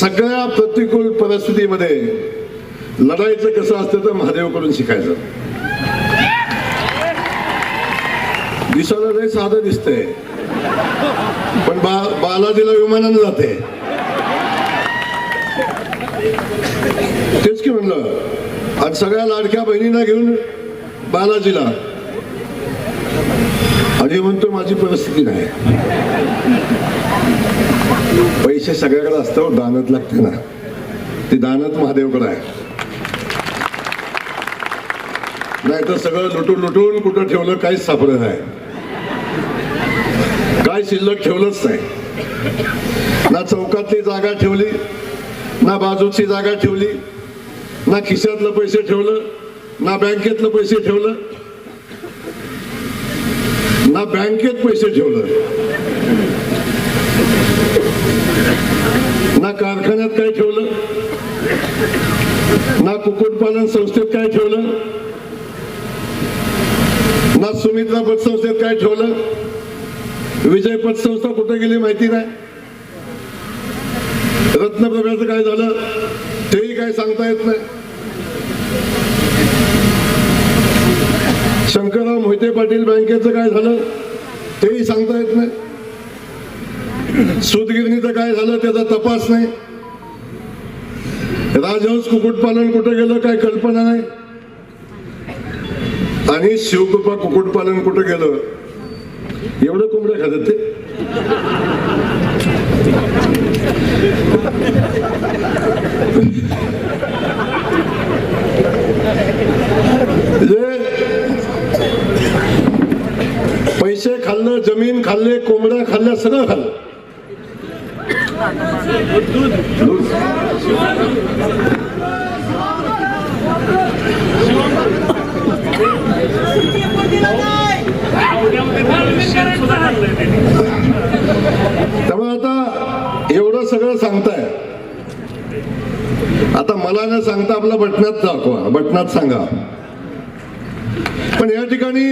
सगळ्या प्रतिकूल परिस्थितीमध्ये लढायचं कसं असतं तर महादेवकडून शिकायचं. दिसायला नाही साधं दिसतंय. पण बा बालाजीला विमानानं जाते. तेच की म्हणलं आज सगळ्या लाडक्या बहिणींना घेऊन बालाजीला. आणि म्हणतो माझी परिस्थिती नाही. पैसे सगळ्याकडे असतं दानत लागते ना. ते दानत महादेवकडे आहे. नाही तर सगळं लुटून लुटून कुठं ठेवलं काहीच सापडत नाही. काय शिल्लक ठेवलंच नाही. ना चौकातली जागा ठेवली ना बाजूची जागा ठेवली ना खिशातलं पैसे ठेवलं ना बँकेतलं पैसे ठेवलं ना बँकेत पैसे ठेवलं. ना कारखान्यात काय ठेवलं? ना कुक्कुटपालन संस्थेत काय ठेवलं? ना सुमित्रा पतसंस्थेत काय ठेवलं? विजय पतसंस्था कुठे गेली माहिती नाही. रत्नप्रभेचं काय झालं? तेही काय सांगता येत नाही. शंकरराव मोहिते पाटील बँकेचं काय झालं? तेही सांगता येत नाही. सूतगिरणीचं काय झालं त्याचा तपास नाही? राजहंस कुक्कुटपालन कुठं गेलं काय कल्पना नाही? आणि शिवकृपा कुक्कुटपालन कुठं गेलं? एवढं कोंबड्या खातात ते? पैसे खाल्लं जमीन खाल्ले कोंबड्या खाल्ल्या सगळं खाल्लं. त्यामुळे आता एवढं सगळं सांगताय. आता मला न सांगता आपला बटनात दाखवा बटनात सांगा. पण या ठिकाणी